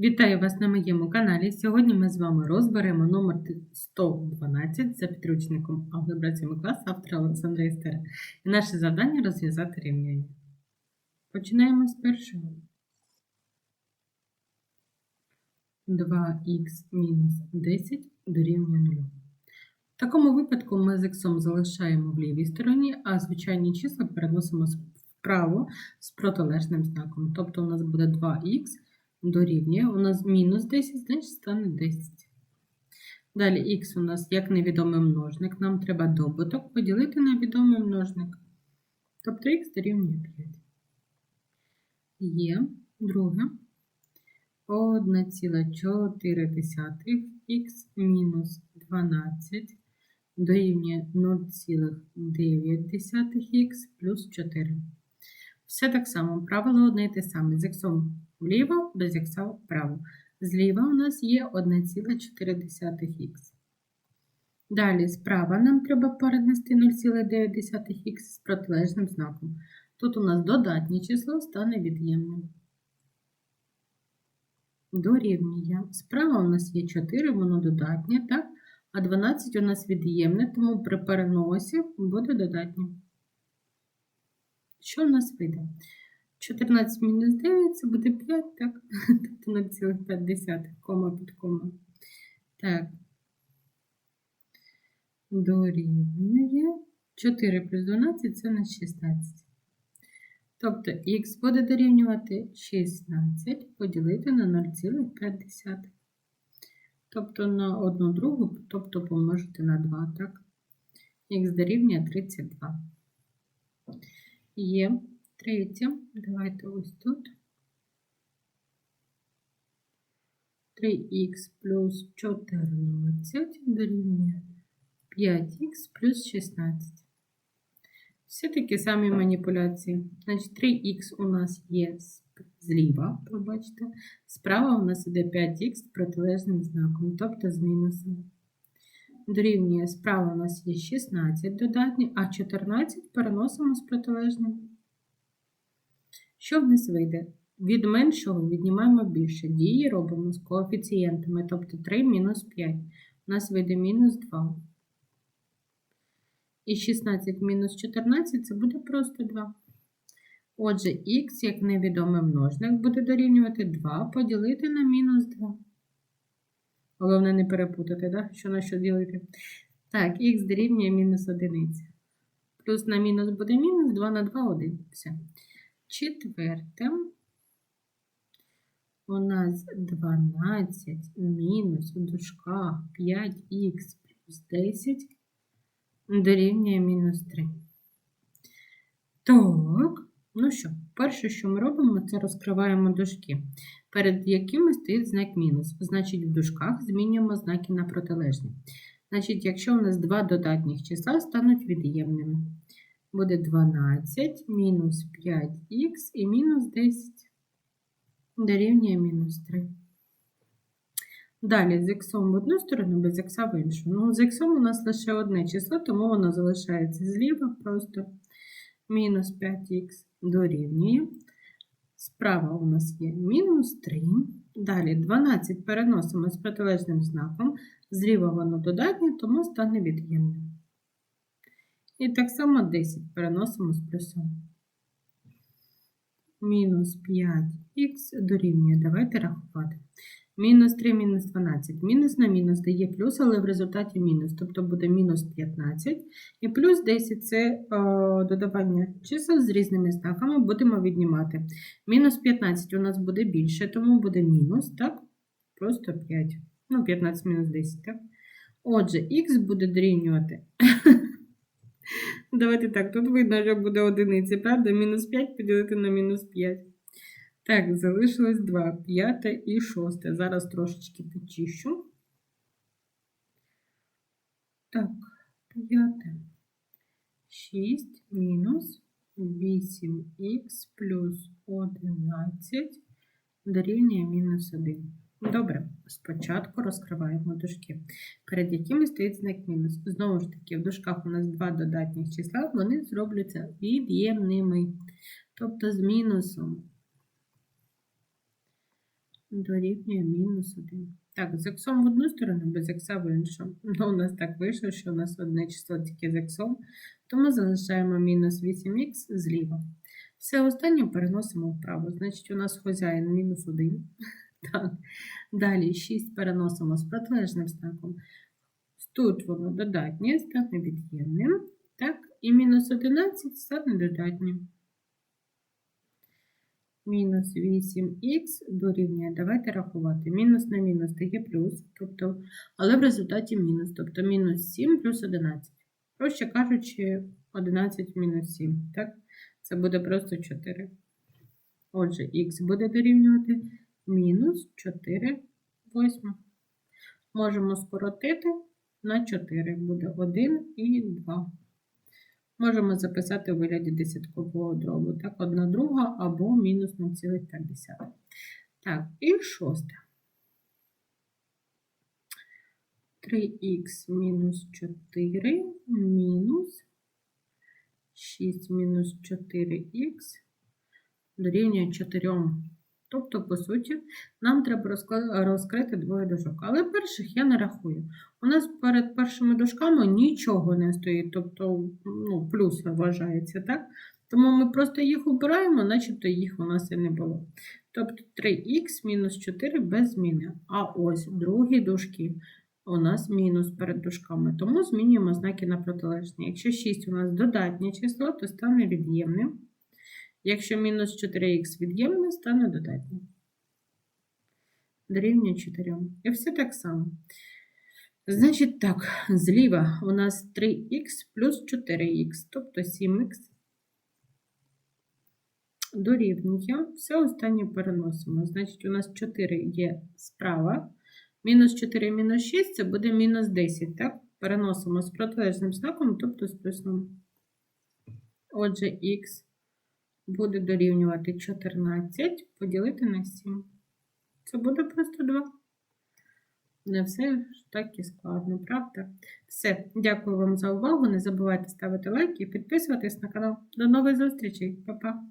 Вітаю вас на моєму каналі. Сьогодні ми з вами розберемо номер 112 за підручником Алгебра 7 клас автора Олександра Істера. І наше завдання розв'язати рівняння. Починаємо з першого. 2х мінус 10 дорівнює 0. В такому випадку ми з х залишаємо в лівій стороні, а звичайні числа переносимо вправо з протилежним знаком. Тобто у нас буде 2х дорівнює. У нас мінус 10, значить стане 10. Далі х у нас як невідомий множник. Нам треба добуток поділити на відомий множник. Тобто х дорівнює 5. Є друге. 1,4х мінус 12 дорівнює 0,9х плюс 4. Все так само, правило одне і те саме. З х вліво, без х вправо. Зліва у нас є 1,4х. Далі справа нам треба перенести 0,9х з протилежним знаком. Тут у нас додатнє число стане від'ємним. Дорівнює. Справа у нас є 4, воно додатнє, так? А 12 у нас від'ємне, тому при переносі буде додатнє. Що в нас вийде? 14 мінус 9 це буде 5, так? Тобто 0,5, кома під кома. Так. Дорівнює. 4 плюс 12 це у нас 16. Тобто х буде дорівнювати 16 поділити на 0,5. Тобто на 1 другу, тобто помножити на 2, так? Х дорівнює 32. Є третє. Давайте ось тут. 3х плюс 14 дорівнює 5х плюс 16. Все такі самі маніпуляції. Значить, 3х у нас є зліва, пробачте. Справа у нас іде 5х з протилежним знаком, тобто з мінусом. Дорівнює справа у нас є 16 додатні, а 14 переносимо з протилежним. Що в нас вийде? Від меншого віднімаємо більше. Дії робимо з коефіцієнтами, тобто 3 мінус 5. У нас вийде мінус 2. І 16 мінус 14 це буде просто 2. Отже, х, як невідомий множник, буде дорівнювати 2 поділити на мінус 2. Головне не перепутати, да? що на що ділити. Так, х дорівнює мінус 1. Плюс на мінус буде мінус 2 на 2 1. Все. Четверте. У нас 12 мінус у дужках 5х плюс 10 дорівнює мінус 3. Так, ну що, перше, що ми робимо, це розкриваємо дужки, перед якими стоїть знак мінус. Значить, в дужках змінюємо знаки на протилежні. Значить, якщо у нас два додатніх числа стануть від'ємними, буде 12 мінус 5х і мінус 10 дорівнює мінус 3. Далі з х в одну сторону, без х в іншу. Ну, з х у нас лише одне число, тому воно залишається зліва просто мінус 5х дорівнює. Справа у нас є мінус 3. Далі 12 переносимо з протилежним знаком. Зліва воно додатнє, тому стане від'ємним. І так само 10 переносимо з плюсом. Мінус 5х дорівнює. Давайте рахувати. Мінус 3, мінус 12. Мінус на мінус дає плюс, але в результаті мінус. Тобто буде мінус 15. І плюс 10 це о, додавання чисел з різними знаками будемо віднімати. Мінус 15 у нас буде більше, тому буде мінус, так? Просто 5. Ну, 15 мінус 10, так? Отже, х буде дорівнювати. Давайте так, тут видно, що буде одиниці, правда? Мінус 5 поділити на мінус 5. Так, залишилось 2, 5 і 6. Зараз трошечки почищу. Так, 5. 6 мінус 8х плюс 11 дорівнює мінус 1. Добре, спочатку розкриваємо дужки, перед якими стоїть знак мінус. Знову ж таки, в дужках у нас два додатніх числа, вони зробляться від'ємними, тобто з мінусом. Дорівнює мінус 1. Так, з іксом в одну сторону, без ікса в іншу. Ну, у нас так вийшло, що у нас одне число тільки з іксом, тому залишаємо мінус 8х зліва. Все останнє переносимо вправо. Значить, у нас хазяїн мінус 1. Так. Далі 6 переносимо з протилежним знаком. Тут воно додатнє, стане від'ємним. Так, і мінус 11 стане додатнім. Мінус 8х дорівнює. Давайте рахувати. Мінус на мінус дає плюс, тобто, але в результаті мінус. Тобто мінус 7 плюс 11. Проще кажучи, 11 мінус 7. Так? Це буде просто 4. Отже, х буде дорівнювати мінус 4 восьмих. Можемо скоротити на 4. Буде 1 і 2. Можемо записати у вигляді десяткового дробу. Так, 1 друга або мінус 0,5. Так, і шосте. 3х мінус 4 мінус 6 мінус 4х дорівнює 4. Тобто, по суті, нам треба розкрити двоє дужок. Але перших я не рахую. У нас перед першими дужками нічого не стоїть, тобто ну, плюс вважається, так? Тому ми просто їх обираємо, начебто їх у нас і не було. Тобто 3х мінус 4 без зміни. А ось другі дужки у нас мінус перед дужками, тому змінюємо знаки на протилежні. Якщо 6 у нас додатнє число, то стане від'ємним. Якщо мінус 4х від'ємне, стане додатнім. Дорівнює 4. І все так само. Значить так, зліва у нас 3х плюс 4х, тобто 7х. Дорівнює. Все останнє переносимо. Значить, у нас 4 є справа. Мінус 4 мінус 6 це буде мінус 10. Так? Переносимо з протилежним знаком, тобто з плюсом. Отже, х буде дорівнювати 14 поділити на 7. Це буде просто 2. Не все ж так і складно, правда? Все, дякую вам за увагу. Не забувайте ставити лайки і підписуватись на канал. До нових зустрічей, Па-па!